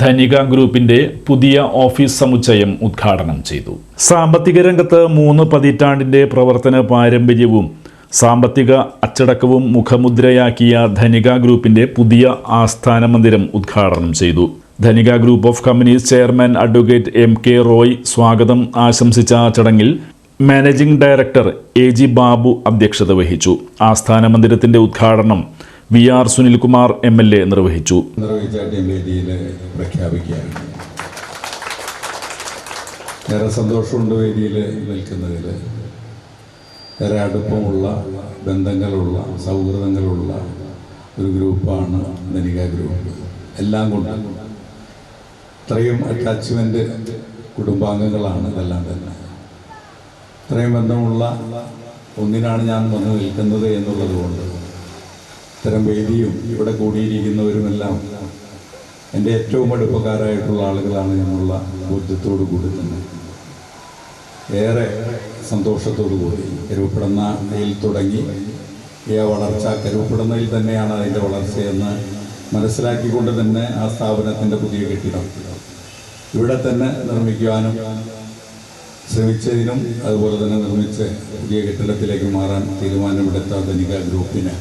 ധനിക ഗ്രൂപ്പിന്റെ പുതിയ ഓഫീസ് സമുച്ചയം ഉദ്ഘാടനം ചെയ്തു. സാമ്പത്തിക രംഗത്ത് മൂന്ന് പതിറ്റാണ്ടിന്റെ പ്രവർത്തന പാരമ്പര്യവും സാമ്പത്തിക അച്ചടക്കവും മുഖമുദ്രയാക്കിയ ധനിക ഗ്രൂപ്പിന്റെ പുതിയ ആസ്ഥാന മന്ദിരം ഉദ്ഘാടനം ചെയ്തു. Dhanika group of companies chairman advocate M K Roy സ്വാഗതം ആശംസിച്ച ചടങ്ങിൽ managing director A G Babu അധ്യക്ഷത വഹിച്ചു. ആസ്ഥാന മന്ദിരത്തിന്റെ ഉദ്ഘാടനം V R Sunilkumar M L A നിർവഹിച്ചു. ഏറെ സന്തോഷമുണ്ട് വേദിയിൽ നിൽക്കുന്നതിൽ ഏറെ അടുപ്പമുള്ള ബന്ധങ്ങളുള്ള സൗഹൃദങ്ങളുള്ള ഒരു ഗ്രൂപ്പാണ് ധനിക ഗ്രൂപ്പ്. എല്ലാം കൊണ്ടും ഇത്രയും അറ്റാച്ച്മെന്റ് കുടുംബാംഗങ്ങളാണ് ഇതെല്ലാം തന്നെ. ഇത്രയും ബന്ധമുള്ള ഒന്നിനാണ് ഞാൻ വന്ന് നിൽക്കുന്നത് എന്നുള്ളത് കൊണ്ട് ഇത്തരം വേദിയും ഇവിടെ കൂടിയിരിക്കുന്നവരുമെല്ലാം എന്റെ ഏറ്റവും അടുപ്പക്കാരായിട്ടുള്ള ആളുകളാണ് എന്നുള്ള ബോധ്യത്തോടു കൂടി തന്നെ. ഏറെ സന്തോഷത്തോടു കൂടി. രൂപപ്പെടുന്ന കരുവപ്പെടുന്നയിൽ തുടങ്ങി. ഈ വളർച്ച രൂപപ്പെടുന്നതിൽ തന്നെയാണ് അതിന്റെ വളർച്ചയെന്ന് മനസ്സിലാക്കിക്കൊണ്ട് തന്നെ ആ സ്ഥാപനത്തിന്റെ പുതിയ കെട്ടിടം ഇവിടെ തന്നെ നിർമ്മിക്കുവാനും ശ്രമിച്ചതിനും അതുപോലെ തന്നെ നിർമ്മിച്ച് പുതിയ കെട്ടിടത്തിലേക്ക് മാറാൻ തീരുമാനമെടുത്ത ധനിക ഗ്രൂപ്പിന്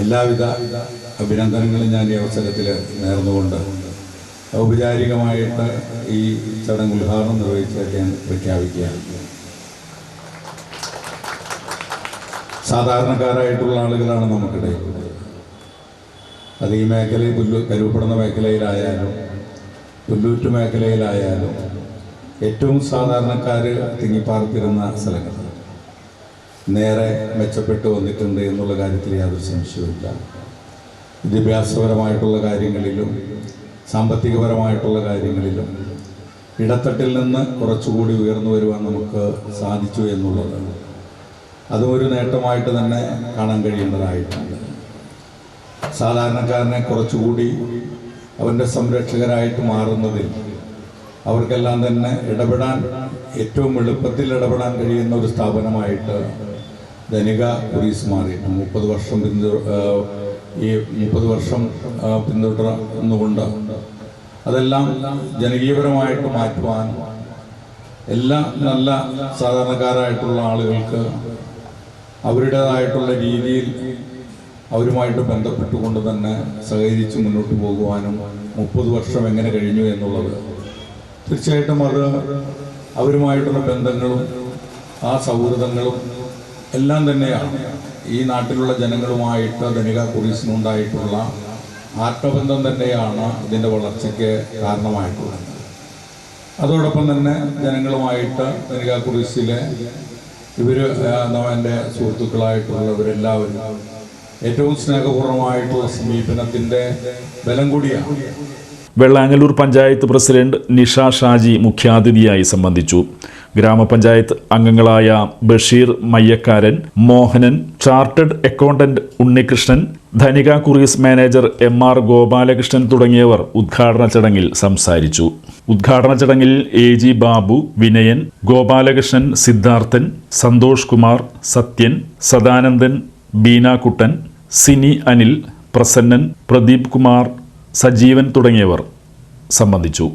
എല്ലാവിധ അഭിനന്ദനങ്ങളും ഞാൻ ഈ അവസരത്തിൽ നേർന്നുകൊണ്ട് ഔപചാരികമായിട്ട് ഈ ചടങ്ങ് ഉദ്ഘാടനം നിർവഹിച്ച് ഞാൻ പ്രഖ്യാപിക്കുകയാണ്. സാധാരണക്കാരായിട്ടുള്ള ആളുകളാണ് നമുക്കിടയിൽ അത് ഈ മേഖലയിൽ പുല്ലു കരുവപ്പെടുന്ന മേഖലയിലായാലും പുല്ലൂറ്റ് മേഖലയിലായാലും ഏറ്റവും സാധാരണക്കാർ തിങ്ങിപ്പാർത്തിരുന്ന സ്ഥലങ്ങൾ. നേരെ മെച്ചപ്പെട്ട് വന്നിട്ടുണ്ട് എന്നുള്ള കാര്യത്തിൽ യാതൊരു സംശയവുമില്ല വിദ്യാഭ്യാസപരമായിട്ടുള്ള കാര്യങ്ങളിലും സാമ്പത്തികപരമായിട്ടുള്ള കാര്യങ്ങളിലും ഇടത്തട്ടിൽ നിന്ന് കുറച്ചുകൂടി ഉയർന്നു വരുവാൻ നമുക്ക് സാധിച്ചു എന്നുള്ളത് അതും ഒരു നേട്ടമായിട്ട് തന്നെ കാണാൻ കഴിയേണ്ടതായിട്ടുണ്ട്. സാധാരണക്കാരനെ കുറച്ചുകൂടി അവന്റെ സംരക്ഷകരായിട്ട് മാറുന്നതിൽ അവർക്കെല്ലാം തന്നെ ഇടപെടാൻ ഏറ്റവും എളുപ്പത്തിൽ ഇടപെടാൻ കഴിയുന്ന ഒരു സ്ഥാപനമായിട്ട് ധനിക പോലീസ് മാറി. മുപ്പത് വർഷം പിന്തു ഈ മുപ്പത് വർഷം പിന്തുടർന്നുകൊണ്ട് അതെല്ലാം ജനകീയപരമായിട്ട് മാറ്റുവാൻ എല്ലാ നല്ല സാധാരണക്കാരായിട്ടുള്ള ആളുകൾക്ക് അവരുടേതായിട്ടുള്ള രീതിയിൽ അവരുമായിട്ട് ബന്ധപ്പെട്ടുകൊണ്ട് തന്നെ സഹകരിച്ച് മുന്നോട്ട് പോകുവാനും മുപ്പത് വർഷം എങ്ങനെ കഴിഞ്ഞു എന്നുള്ളത് തീർച്ചയായിട്ടും അത് അവരുമായിട്ടുള്ള ബന്ധങ്ങളും ആ സൗഹൃദങ്ങളും എല്ലാം തന്നെയാണ് ഈ നാട്ടിലുള്ള ജനങ്ങളുമായിട്ട് ധനിക കുറീസിനുണ്ടായിട്ടുള്ള ആത്മബന്ധം തന്നെയാണ് ഇതിന്റെ വളർച്ചയ്ക്ക് കാരണമായിട്ടുള്ളത്. അതോടൊപ്പം തന്നെ ജനങ്ങളുമായിട്ട് ധനിക കുറീസിലെ ഇവർ എന്റെ സുഹൃത്തുക്കളായിട്ടുള്ളവരെല്ലാവരും ഏറ്റവും സ്നേഹപൂർവമായിട്ടുള്ള സമീപനത്തിന്റെ ബലം കൂടിയാണ്. വെള്ളാങ്ങല്ലൂർ പഞ്ചായത്ത് പ്രസിഡന്റ് നിഷ ഷാജി മുഖ്യാതിഥിയായി സംബന്ധിച്ചു. ഗ്രാമപഞ്ചായത്ത് അംഗങ്ങളായ Basheer Mayyakkaran Mohanan chartered accountant Unnikrishnan Dhanika Kuries manager M R Gopalakrishnan തുടങ്ങിയവർ ഉദ്ഘാടന ചടങ്ങിൽ സംസാരിച്ചു. ഉദ്ഘാടന ചടങ്ങിൽ എ ജി ബാബു വിനയൻ ഗോപാലകൃഷ്ണൻ സിദ്ധാർത്ഥൻ സന്തോഷ് കുമാർ സത്യൻ സദാനന്ദൻ ബീനാക്കുട്ടൻ സിനി അനിൽ പ്രസന്നൻ പ്രദീപ് കുമാർ സജീവൻ തുടങ്ങിയവർ സംബന്ധിച്ചു.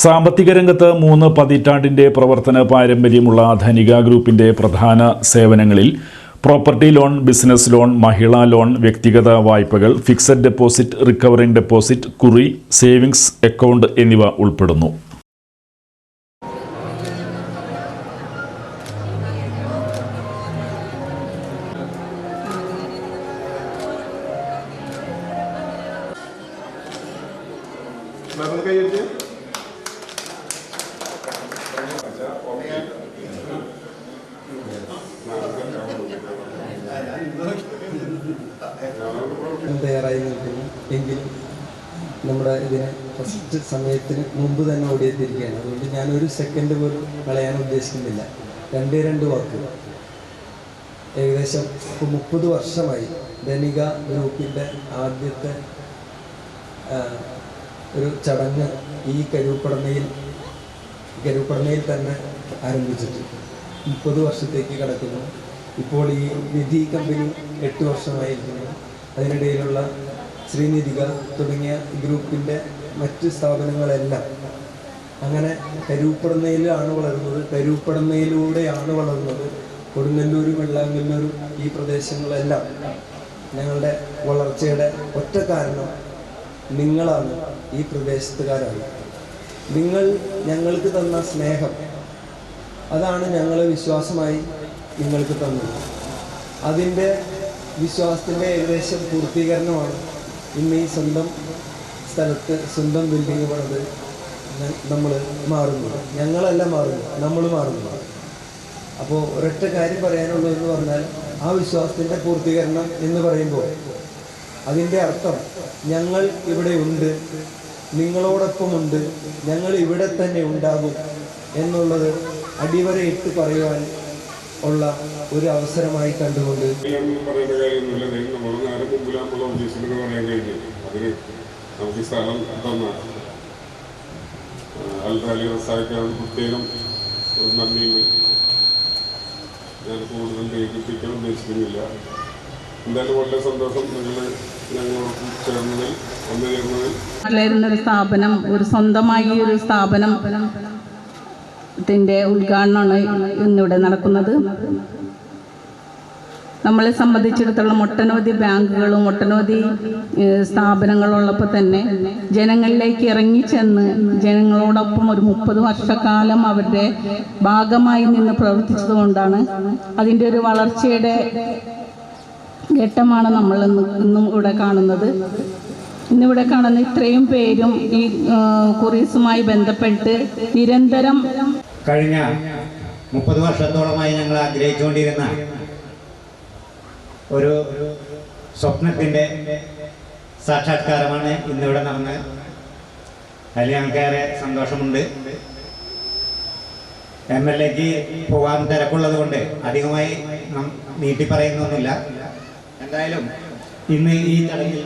സാമ്പത്തിക രംഗത്ത് മൂന്ന് പതിറ്റാണ്ടിന്റെ പ്രവർത്തന പാരമ്പര്യമുള്ള ധനിക ഗ്രൂപ്പിന്റെ പ്രധാന സേവനങ്ങളിൽ പ്രോപ്പർട്ടി ലോൺ ബിസിനസ് ലോൺ മഹിളാ ലോൺ വ്യക്തിഗത വായ്പകൾ ഫിക്സഡ് ഡെപ്പോസിറ്റ് റിക്കവറിംഗ് ഡെപ്പോസിറ്റ് കുറി സേവിങ്സ് അക്കൗണ്ട് എന്നിവ ഉൾപ്പെടുന്നു. നിൽക്കുന്നു. എങ്കിലും നമ്മുടെ ഇതിന് ഫസ്റ്റ് സമയത്തിന് മുമ്പ് തന്നെ ഓടിയെത്തിയിരിക്കുകയാണ്. അതുകൊണ്ട് ഞാൻ ഒരു സെക്കൻഡ് പോലും കളയാൻ ഉദ്ദേശിക്കുന്നില്ല. രണ്ടേ രണ്ട് വാക്ക്. ഏകദേശം മുപ്പത് വർഷമായി ധനിക ഗ്രൂപ്പിന്റെ ആദ്യത്തെ ഒരു ചടങ്ങ് ഈ കരുപ്പടമയിൽ കരുപ്പടമയിൽ തന്നെ ആരംഭിച്ചിട്ട് മുപ്പത് വർഷത്തേക്ക് കടക്കുന്നു. ഇപ്പോൾ ഈ നിധി കമ്പനി എട്ട് വർഷമായിരിക്കുന്നു. അതിനിടയിലുള്ള ശ്രീനിധിക തുടങ്ങിയ ഗ്രൂപ്പിന്റെ മറ്റ് സ്ഥാപനങ്ങളെല്ലാം അങ്ങനെ കരൂപ്പടന്നയിലാണ് വളരുന്നത്. കരൂപ്പടന്നയിലൂടെയാണ് വളർന്നത്. കൊടുങ്ങല്ലൂരും വെള്ളാങ്കല്ലൂരും ഈ പ്രദേശങ്ങളെല്ലാം ഞങ്ങളുടെ വളർച്ചയുടെ ഒറ്റ കാരണം നിങ്ങളാണ് ഈ പ്രദേശത്തുകാരാണ്. നിങ്ങൾ ഞങ്ങൾക്ക് തന്ന സ്നേഹം. അതാണ് ഞങ്ങൾ വിശ്വാസമായി നിങ്ങൾക്ക് തന്നത്. അതിന്റെ വിശ്വാസത്തിന്റെ ഏകദേശം പൂർത്തീകരണമാണ് ഇന്ന് ഈ സ്വന്തം സ്ഥലത്ത് സ്വന്തം ബിൽഡിംഗ് പണിത് നമ്മൾ മാറുന്നു ഞങ്ങളല്ല മാറുന്നു നമ്മൾ മാറുന്നു അപ്പോൾ ഒരൊറ്റ കാര്യം പറയാനുള്ളൂ എന്ന് പറഞ്ഞാൽ ആ വിശ്വാസത്തിന്റെ പൂർത്തീകരണം എന്ന് പറയുമ്പോൾ അതിന്റെ അർത്ഥം ഞങ്ങൾ ഇവിടെ ഉണ്ട് നിങ്ങളോടൊപ്പമുണ്ട്. ഞങ്ങൾ ഇവിടെ തന്നെ ഉണ്ടാകും എന്നുള്ളത് അടിവരെ അടിവരയിട്ട് പറയുവാൻ ഉള്ള ഒരു അവസരമായി കണ്ടുകൊണ്ട് നമ്മൾ പ്രത്യേകം ഞാൻ കൂടുതൽ ഏൽപ്പിക്കാൻ ഉദ്ദേശിക്കുന്നില്ല. ചേർന്നതിൽ ഒരു സ്ഥാപനം ഒരു സ്വന്തമായി ഒരു സ്ഥാപനം ഉദ്ഘാടനമാണ് ഇന്നിവിടെ നടക്കുന്നത്. നമ്മളെ സംബന്ധിച്ചിടത്തോളം ഒട്ടനവധി ബാങ്കുകളും ഒട്ടനവധി സ്ഥാപനങ്ങളും സ്ഥാപനങ്ങളുള്ളപ്പോൾ തന്നെ ജനങ്ങളിലേക്ക് ഇറങ്ങിച്ചെന്ന് ജനങ്ങളോടൊപ്പം ഒരു മുപ്പത് വർഷക്കാലം അവരുടെ ഭാഗമായി നിന്ന് പ്രവർത്തിച്ചതുകൊണ്ടാണ് അതിന്റെ ഒരു വളർച്ചയുടെ ഘട്ടമാണ് നമ്മൾ ഇന്ന് ഇവിടെ കാണുന്നത്. ഇന്നിവിടെ കാണുന്ന ഇത്രയും പേരും ഈ കുറീസുമായി ബന്ധപ്പെട്ട് നിരന്തരം കഴിഞ്ഞ മുപ്പത് വർഷത്തോളമായി ഞങ്ങൾ ആഗ്രഹിച്ചുകൊണ്ടിരുന്ന ഒരു സ്വപ്നത്തിന്റെ സാക്ഷാത്കാരമാണ് ഇന്നിവിടെ നടന്ന്. അതിൽ ഞങ്ങൾക്കേറെ സന്തോഷമുണ്ട്. എം എൽ എക്ക് പോകാൻ തിരക്കുള്ളത് കൊണ്ട് അധികമായി നീട്ടി പറയുന്നൊന്നുമില്ല. എന്തായാലും ഇന്ന് ഈ ചടങ്ങിൽ